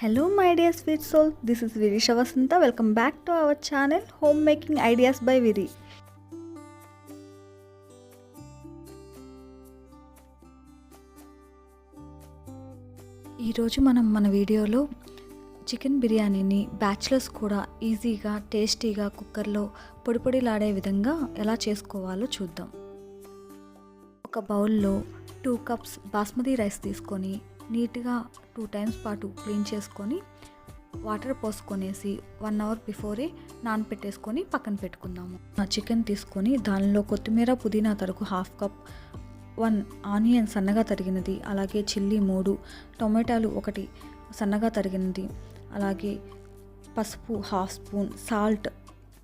Hello my idea sweet soul this is Virisha Vasantha welcome back to our channel home making ideas by Viri ఈరోజు మనం మన వీడియోలో chicken బిర్యానీని bachelors కూడా ఈజీగా టేస్టీగా కుక్కర్లో పొడిపొడిలాడే విధంగా ఎలా చేసుకోవాలో చూద్దాం. ఒక బౌల్లో టూ కప్స్ బాస్మతి రైస్ తీసుకొని నీట్గా టూ టైమ్స్ పాటు క్లీన్ చేసుకొని వాటర్ పోసుకొనేసి వన్ అవర్ బిఫోరే నానపెట్టేసుకొని పక్కన పెట్టుకుందాము. ఆ చికెన్ తీసుకొని దానిలో కొత్తిమీర పుదీనా తరుగు హాఫ్ కప్ వన్ ఆనియన్ సన్నగా తరిగినది అలాగే చిల్లీ మూడు టొమాటోలు ఒకటి సన్నగా తరిగినది అలాగే పసుపు హాఫ్ స్పూన్ సాల్ట్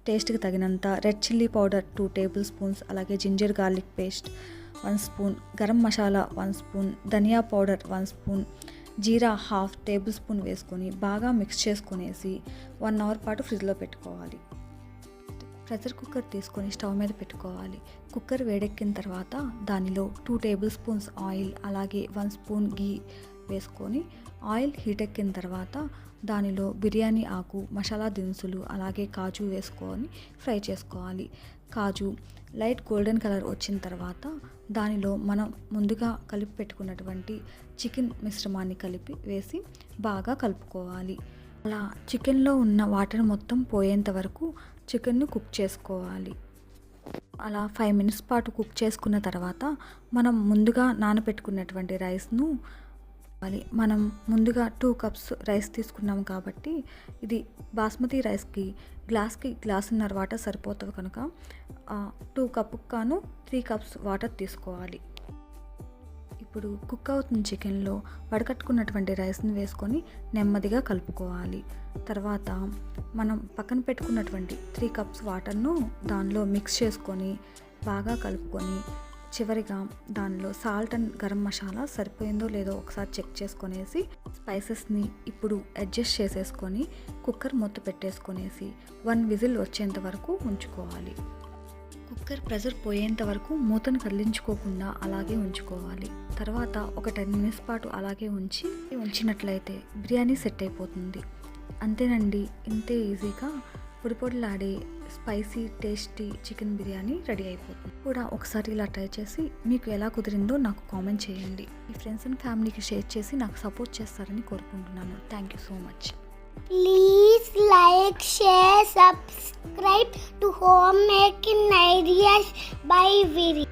టేస్ట్కి తగినంత red chilli powder two table spoons అలాగే ginger garlic paste one spoon garam masala one spoon ధనియా పౌడర్ వన్ స్పూన్ జీరా హాఫ్ టేబుల్ స్పూన్ వేసుకొని బాగా మిక్స్ చేసుకునేసి వన్ అవర్ పాటు ఫ్రిడ్జ్లో పెట్టుకోవాలి. ప్రెషర్ కుక్కర్ తీసుకొని స్టవ్ మీద పెట్టుకోవాలి. కుక్కర్ వేడెక్కిన తర్వాత దానిలో టూ టేబుల్ స్పూన్స్ ఆయిల్ అలాగే వన్ స్పూన్ గీ వేసుకొని ఆయిల్ హీట్ ఎక్కిన తర్వాత దానిలో బిర్యానీ ఆకు మసాలా దినుసులు అలాగే కాజు వేసుకొని ఫ్రై చేసుకోవాలి. కాజు లైట్ గోల్డెన్ కలర్ వచ్చిన తర్వాత దానిలో మనం ముందుగా కలిపి పెట్టుకున్నటువంటి చికెన్ మిశ్రమాన్ని కలిపి వేసి బాగా కలుపుకోవాలి. అలా చికెన్లో ఉన్న వాటర్ మొత్తం పోయేంత వరకు చికెన్ను కుక్ చేసుకోవాలి. అలా ఫైవ్ మినిట్స్ పాటు కుక్ చేసుకున్న తర్వాత మనం ముందుగా నానబెట్టుకున్నటువంటి రైస్ను మనం ముందుగా టూ కప్స్ రైస్ తీసుకున్నాం కాబట్టి ఇది బాస్మతి రైస్కి గ్లాస్కి గ్లాసున్నర వాటర్ సరిపోతుంది కనుక టూ కప్పుకు కాను త్రీ కప్స్ వాటర్ తీసుకోవాలి. ఇప్పుడు కుక్ అవుతున్న చికెన్లో వడకట్టుకున్నటువంటి రైస్ని వేసుకొని నెమ్మదిగా కలుపుకోవాలి. తర్వాత మనం పక్కన పెట్టుకున్నటువంటి త్రీ కప్స్ వాటర్ను దానిలో మిక్స్ చేసుకొని బాగా కలుపుకొని చివరిగా దానిలో సాల్ట్ అండ్ గరం మసాలా సరిపోయిందో లేదో ఒకసారి చెక్ చేసుకొనేసి స్పైసెస్ని ఇప్పుడు అడ్జస్ట్ చేసేసుకొని కుక్కర్ మూత పెట్టేసుకొనేసి వన్ విజిల్ వచ్చేంత వరకు ఉంచుకోవాలి. కుక్కర్ ప్రెజర్ పోయేంత వరకు మూతను కదిలించుకోకుండా అలాగే ఉంచుకోవాలి. తర్వాత ఒక టెన్ మినిట్స్ పాటు అలాగే ఉంచి ఉంచినట్లయితే బిర్యానీ సెట్ అయిపోతుంది. అంతేనండి ఇంతే ఈజీగా పొడిపొడిలాడే spicy tasty chicken biryani ready అయిపోతుంది. కూడా ఒకసారి ఇలా ట్రై చేసి మీకు ఎలా కుదిరిందో నాకు కామెంట్ చేయండి. మీ ఫ్రెండ్స్ అండ్ ఫ్యామిలీకి షేర్ చేసి నాకు సపోర్ట్ చేస్తారని కోరుకుంటున్నాను. Thank you so much. Please like share subscribe to home making ideas by Viri